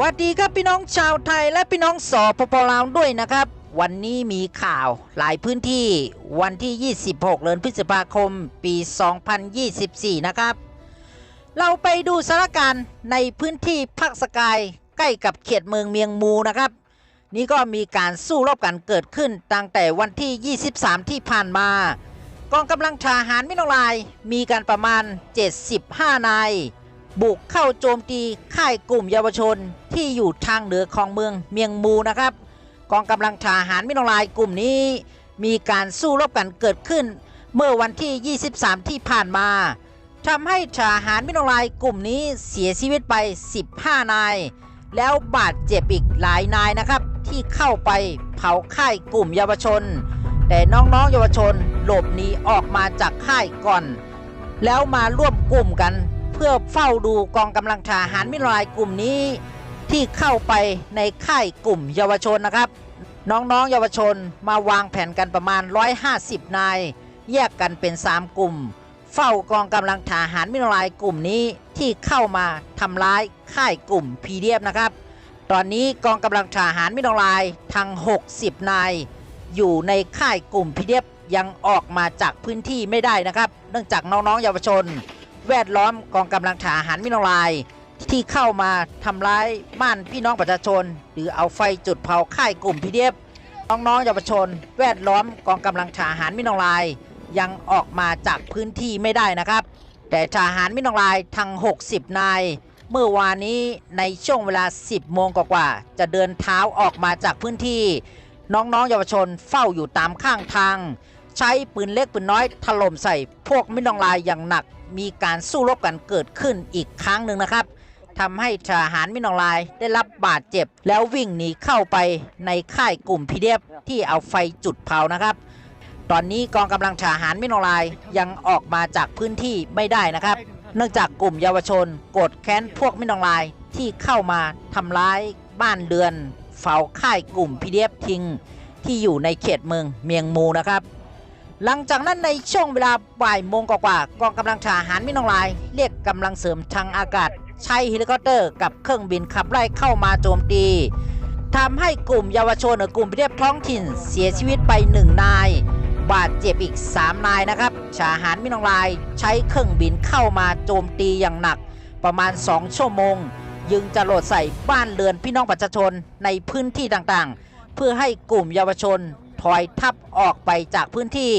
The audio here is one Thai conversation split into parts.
วัสดีครับพี่น้องชาวไทยและพี่น้องสปปลาวด้วยนะครับ วันนี้มีข่าวหลายพื้นที่วันที่ 26 เดือนพฤษภาคม ปี 2024 นะครับ เราไปดูสถานการณ์ในพื้นที่ภาคสกายใกล้กับเขตเมืองเมียงมูนะครับ นี่ก็มีการสู้รบกันเกิดขึ้นตั้งแต่วันที่ 23 ที่ผ่านมา กองกำลังทหารมิโนรายมีการประมาณ 75 นาย บุกเข้าโจมตีค่ายกลุ่มเยาวชนที่อยู่ทางเหนือของเมืองเมียงมูนะครับ กองกำลังทหารมิโนรายกลุ่มนี้ มีการสู้รบกันเกิดขึ้น เมื่อวันที่ 23 ที่ผ่านมาทำให้ทหารมิโนรายกลุ่มนี้เสียชีวิตไป 15 นาย แล้วบาดเจ็บอีกหลายนายนะครับ ที่เข้าไปเผาค่ายกลุ่มเยาวชน แต่น้องๆเยาวชนหลบหนีออกมาจากค่ายก่อน แล้วมาร่วมกลุ่มกัน เพื่อเฝ้าดูกองกำลังทหารมิตรลายกลุ่มนี้ ที่เข้าไปในค่ายกลุ่มเยาวชนนะครับ น้องๆเยาวชนมาวางแผนกันประมาณ 150 นาย แยกกันเป็น 3 กลุ่ม เฝ้ากองกำลังทหารมิตรลายกลุ่มนี้ที่เข้ามาทำร้ายค่ายกลุ่มพีเดียบนะครับ ตอนนี้กองกำลังทหารมิตรลายทั้ง 60 นาย อยู่ในค่ายกลุ่มพีเดียบยังออกมาจากพื้นที่ไม่ได้นะครับ เนื่องจากน้องๆเยาวชน แวดล้อมกองกำลังทหารมิโนราย ที่เข้ามาทำร้ายบ้านพี่น้องประชาชน หรือเอาไฟจุดเผาค่ายกลุ่มพีเดียบน้องๆเยาวชน แวดล้อมกองกำลังทหารมิโนราย ยังออกมาจากพื้นที่ไม่ได้นะครับ แต่ทหารมิโนรายทั้ง 60 นาย เมื่อวานนี้ในช่วงเวลา 10 โมงกว่าๆจะเดินเท้าออกมาจากพื้นที่ น้องๆเยาวชนเฝ้าอยู่ตามข้างทางใช้ปืนเล็กปืนน้อยถล่มใส่พวกมิตรนองลายอย่างหนัก มีการสู้รบกันเกิดขึ้นอีกครั้งหนึ่งนะครับทำให้ทหารมินองลายได้รับบาดเจ็บ แล้ววิ่งหนีเข้าไปในค่ายกลุ่มพีเดฟที่เอาไฟจุดเผานะครับ ตอนนี้กองกำลังทหารมินองลายยังออกมาจากพื้นที่ไม่ได้นะครับ เนื่องจากกลุ่มเยาวชนโกดแค้นพวกมินองลายที่เข้ามาทำร้ายบ้านเรือนเฝ้าค่ายกลุ่มพีเดฟทิ้งที่อยู่ในเขตเมืองเมียงมูนะครับ หลังจากนั้นในช่วงเวลาบ่ายโมงกว่าๆกองกำลังทหารมินองลาย เรียกกำลังเสริมทางอากาศ ใช้เฮลิคอปเตอร์กับเครื่องบินขับไล่เข้ามาโจมตีทำให้กลุ่มเยาวชนหรือกลุ่มพิเทพท้องถิ่นเสียชีวิตไปหนึ่งนาย บาดเจ็บอีก 3 นายนะครับทหารมินองลาย ใช้เครื่องบินเข้ามาโจมตีอย่างหนัก ประมาณ 2 ชั่วโมง ยึงจะโหลดใส่บ้านเรือนพี่น้องประชาชนในพื้นที่ต่างๆ เพื่อให้กลุ่มเยาวชน ถอยทับออกไปจากพื้นที่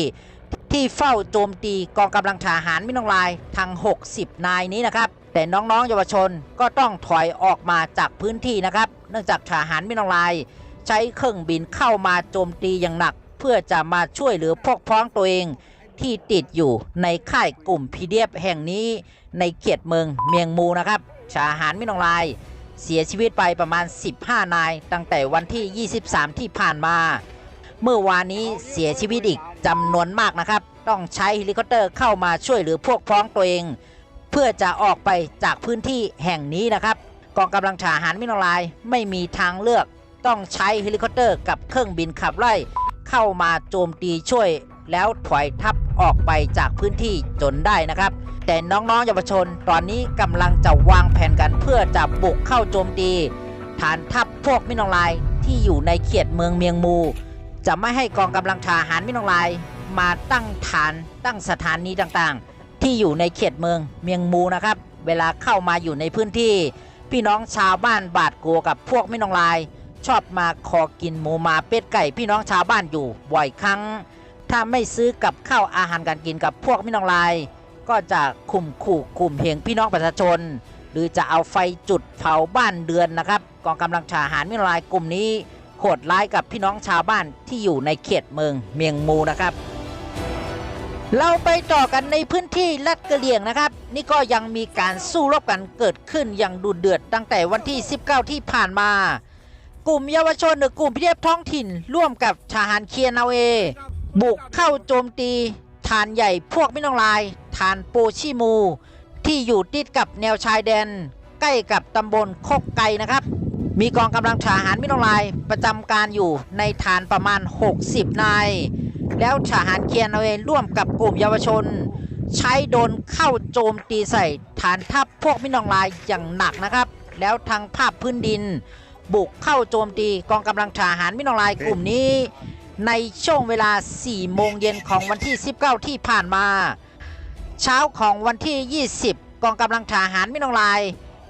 ที่เฝ้าโจมตีกองกำลังทหารมินองลายทั้ง 60 นายนี้นะครับ แต่น้องๆเยาวชนก็ต้องถอยออกมาจากพื้นที่นะครับ เนื่องจากทหารมินองลาย ใช้เครื่องบินเข้ามาโจมตีอย่างหนัก เพื่อจะมาช่วยเหลือพวกพ้องตัวเองที่ติดอยู่ในค่ายกลุ่มพีเดียบแห่งนี้ในเขตเมืองเมียงมูนะครับทหารมินองลาย เสียชีวิตไปประมาณ 15 นาย ตั้งแต่วันที่ 23 ที่ผ่านมา เมื่อวานนี้เสียชีวิตอีกจำนวนมากนะครับ ต้องใช้เฮลิคอปเตอร์เข้ามาช่วยเหลือพวกพ้องตัวเอง เพื่อจะออกไปจากพื้นที่แห่งนี้นะครับกองกำลังทหารมินลายไม่มีทางเลือก ต้องใช้เฮลิคอปเตอร์กับเครื่องบินขับไล่ เข้ามาโจมตีช่วย แล้วถอยทับออกไปจากพื้นที่จนได้นะครับ แต่น้องๆเยาวชน ตอนนี้กำลังจะวางแผนกันเพื่อจะบุกเข้าโจมตี ฐานทัพพวกมินอลายที่อยู่ในเขตเมืองเมียงมู จะไม่ให้กองกำลังทหารมินองลาย มาตั้งฐานตั้งสถานีต่างๆ ที่อยู่ในเขตเมืองเมียงมูนะครับ เวลาเข้ามาอยู่ในพื้นที่ พี่น้องชาวบ้านบาดกลัวกับพวกมินองลาย ชอบมาขอกินหมูมาเป็ดไก่ พี่น้องชาวบ้านอยู่บ่อยครั้ง ถ้าไม่ซื้อกับข้าวอาหารการกินกับพวกมินองลาย ก็จะข่มขู่ข่มเหงพี่น้องประชาชน หรือจะเอาไฟจุดเผาบ้านเดือนนะครับกองกำลังทหารมินองลายกลุ่มนี้ หดร้ายกับพี่น้องชาวบ้านที่อยู่ในเขตเมืองเมียงมูนะครับ เราไปต่อกันในพื้นที่ลัดกระเหลี่ยงนะครับ นี่ก็ยังมีการสู้รบกันเกิดขึ้นอย่างดุเดือดตั้งแต่วันที่ 19 ที่ผ่านมา กลุ่มเยาวชนหรือกลุ่มพิเทพท้องถิ่น ร่วมกับทหารเคียนาเวบุกเข้าโจมตีฐานใหญ่พวกมินองลายฐานโปชิมู ที่อยู่ติดกับแนวชายแดน ใกล้กับตำบลโคกไกนะครับ มีกองกำลังทหารมิโนรายประจำการอยู่ในฐานประมาณ 60 นาย แล้วทหารเคียนเอาเองร่วมกับกลุ่มเยาวชน ใช้โดรนเข้าโจมตีใส่ฐานทัพพวกมิโนรายอย่างหนักนะครับ แล้วทางภาพพื้นดิน บุกเข้าโจมตีกองกำลังทหารมินองลายกลุ่มนี้ ในช่วงเวลา 4 โมงเย็นของวันที่ 19 ที่ผ่านมา เช้าของวันที่ 20 กองกำลังทหารมินองลาย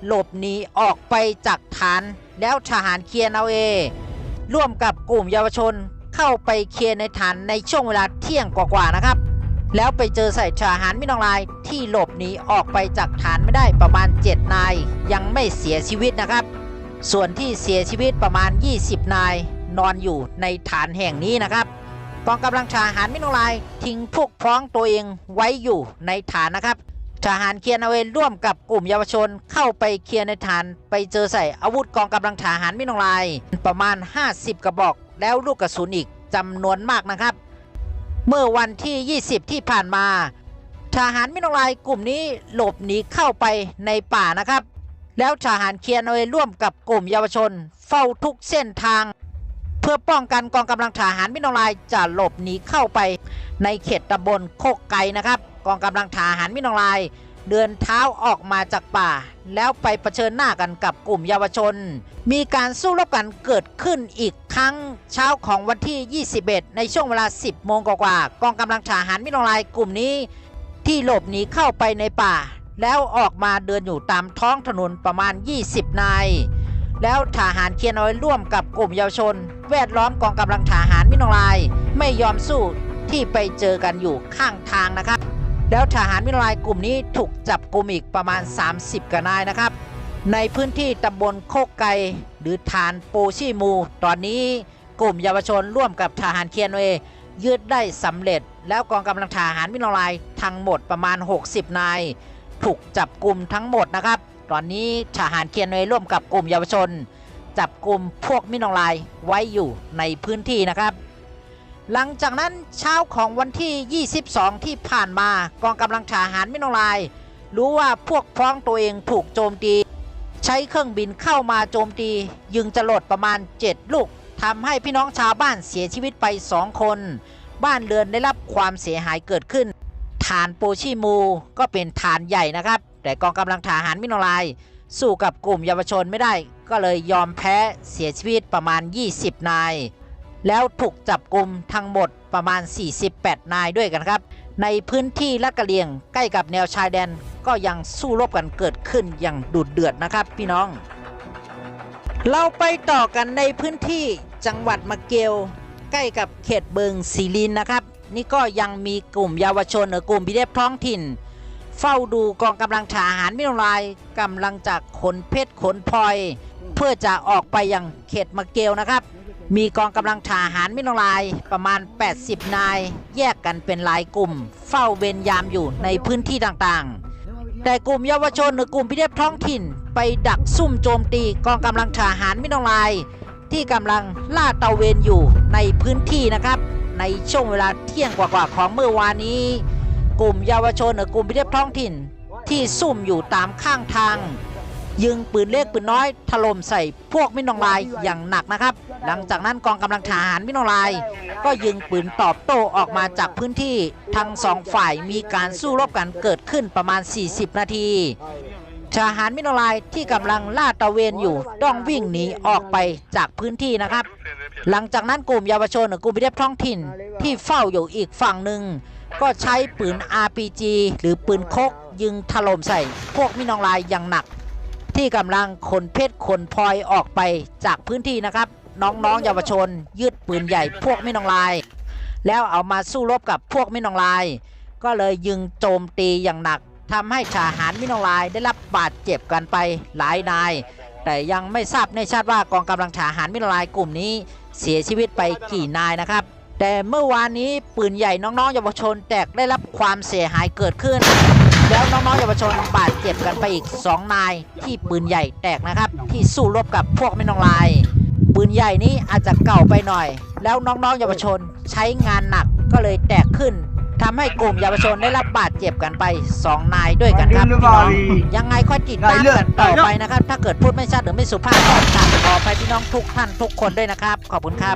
หลบหนีออกไปจากฐาน แล้วทหารเคียนเอาเอ ร่วมกับกลุ่มเยาวชนเข้าไปเคลียร์ในฐานในช่วงเวลาเที่ยงกว่าๆนะครับ แล้วไปเจอใส่ทหารมินองลายที่หลบหนีออกไปจากฐานไม่ได้ประมาณ 7 นาย ยังไม่เสียชีวิตนะครับ ส่วนที่เสียชีวิตประมาณ 20 นาย นอนอยู่ในฐานแห่งนี้นะครับกองกำลังทหารมินองลายทิ้งพวกพ้องตัวเองไว้อยู่ในฐานนะครับ ทหารเคียนเอาเวร่วมกับกลุ่มเยาวชนเข้าไปเคลียร์ในฐานไปเจอใส่อาวุธกองกำลังทหารมินองลาย ประมาณ 50 กระบอกแล้วลูกกระสุนอีกจำนวนมากนะครับ เมื่อวันที่ 20 ที่ผ่านมา ทหารมินองลายกลุ่มนี้หลบหนีเข้าไปในป่านะครับ แล้วทหารเคียนเอาเวร่วมกับกลุ่มเยาวชน เฝ้าทุกเส้นทาง เพื่อป้องกันกองกำลังทหารมินองลายจะหลบหนีเข้าไปในเขตตำบลโคกไก่นะครับ กองกำลังทหารมินองลาย เดินเท้าออกมาจากป่า แล้วไปเผชิญหน้ากันกับกลุ่มเยาวชน มีการสู้รบกันเกิดขึ้นอีกครั้งเช้าของวันที่ 21 ในช่วงเวลา 10 โมงกว่าๆกองกำลังทหารมินองลายกลุ่มนี้ ที่หลบหนีเข้าไปในป่า แล้วออกมาเดินอยู่ตามท้องถนนประมาณ 20 นายแล้วทหารเคียนเอาไว้ร่วมกับกลุ่มเยาวชน แวดล้อมกองกำลังทหารมินองลาย ไม่ยอมสู้ที่ไปเจอกันอยู่ข้างทางนะครับ แล้วทหารมินองลายกลุ่มนี้ถูกจับกลุ่มอีกประมาณ 30กว่านายนะครับ ในพื้นที่ตำบลโคกไกหรือฐานโปชีมู ตอนนี้กลุ่มเยาวชนร่วมกับทหารเคียนเวยึดได้สำเร็จ แล้วกองกำลังทหารมินองลายทั้งหมดประมาณ 60 นาย ถูกจับกลุ่มทั้งหมดนะครับ ตอนนี้ทหารเคียนเวร่วมกับกลุ่มเยาวชน จับกลุ่มพวกมินองลายไว้อยู่ในพื้นที่นะครับ หลังจากนั้นเช้าของวันที่ 22 ที่ผ่านมากองกำลังทหารมิโนลาย รู้ว่าพวกพ้องตัวเองถูกโจมตี ใช้เครื่องบินเข้ามาโจมตี ยิงจรวดประมาณ 7 ลูกทำให้พี่น้องชาวบ้านเสียชีวิตไป 2 คน บ้านเรือนได้รับความเสียหายเกิดขึ้น ฐานโปชิมูก็เป็นฐานใหญ่นะครับ แต่กองกำลังทหารมิโนลาย สู้กับกลุ่มเยาวชนไม่ได้ ก็เลยยอมแพ้เสียชีวิตประมาณ 20 นาย แล้วถูกจับกลุ่มทั้งหมดประมาณ 48 นายด้วยกันครับ ในพื้นที่ลัดกะเลียงใกล้กับแนวชายแดนก็ยังสู้รบกันเกิดขึ้นอย่างดุเดือดนะครับพี่น้อง เราไปต่อกันในพื้นที่จังหวัดมะเกลใกล้กับเขตเบิงศรีลินนะครับ นี่ก็ยังมีกลุ่มเยาวชนหรือกลุ่มพิเดฟท้องถิ่น เฝ้าดูกองกำลังทหารมิโนรายกำลังจะขนเพชรขนพลอย เพื่อจะออกไปยังเขตมะเกลนะครับ มีกองกำลังทหารมิโนรายประมาณ 80 นาย แยกกันเป็นหลายกลุ่ม เฝ้าเวรยามอยู่ในพื้นที่ต่างๆ แต่กลุ่มเยาวชนหรือกลุ่มพิเดฟท้องถิ่น ไปดักซุ่มโจมตีกองกำลังทหารมิโนราย ที่กำลังล่าตระเวนอยู่ในพื้นที่นะครับ ในช่วงเวลาเที่ยงกว่าๆของเมื่อวานนี้ กลุ่มเยาวชนหรือกลุ่มพิเทพท้องถิ่น ที่ซุ่มอยู่ตามข้างทาง ยิงปืนเล็กปืนน้อยถล่มใส่พวกมินองลายอย่างหนักนะครับ หลังจากนั้นกองกำลังทหารมินองลาย ก็ยิงปืนตอบโต้ออกมาจากพื้นที่ทั้งสองฝ่ายมีการสู้รบกันเกิดขึ้นประมาณ 40 นาทีทหารมิโนรายที่กำลังลาดตระเวนอยู่ต้องวิ่งหนีออกไปจากพื้นที่นะครับ หลังจากนั้นกลุ่มเยาวชนหรือกลุ่มพิเทพท้องถิ่นที่เฝ้าอยู่อีกฝั่งหนึ่งก็ใช้ปืน RPG หรือปืนคกยิงถล่มใส่พวกมินองลายอย่างหนัก ที่กำลังขนเพชรขนพลอยออกไปจากพื้นที่นะครับ น้องๆเยาวชนยึดปืนใหญ่พวกมินองลาย แล้วเอามาสู้รบกับพวกมินองลาย ก็เลยยิงโจมตีอย่างหนักทำให้ทหารมินองลายได้รับบาดเจ็บกันไปหลายนาย แต่ยังไม่ทราบในชาติว่ากองกำลังทหารมินองลายกลุ่มนี้ เสียชีวิตไปกี่นายนะครับ แต่เมื่อวานนี้ปืนใหญ่น้องๆเยาวชนแตกได้รับความเสียหายเกิดขึ้น แล้วน้องๆเยาวชนบาดเจ็บกันไปอีก 2 นายที่ปืนใหญ่แตกนะครับ ที่สู้รบกับพวกมินองลาย ปืนใหญ่นี้อาจจะเก่าไปหน่อย แล้วน้องๆเยาวชนใช้งานหนักก็เลยแตกขึ้นทำให้กลุ่มเยาวชนได้รับบาดเจ็บกันไป 2 นายด้วยกันครับพี่น้องยังไงค่อยติดตามกันต่อไปนะครับ ถ้าเกิดพูดไม่ชัดหรือไม่สุภาพก็กราบขออภัยพี่น้องทุกท่านทุกคนด้วยนะครับ ขอบคุณครับ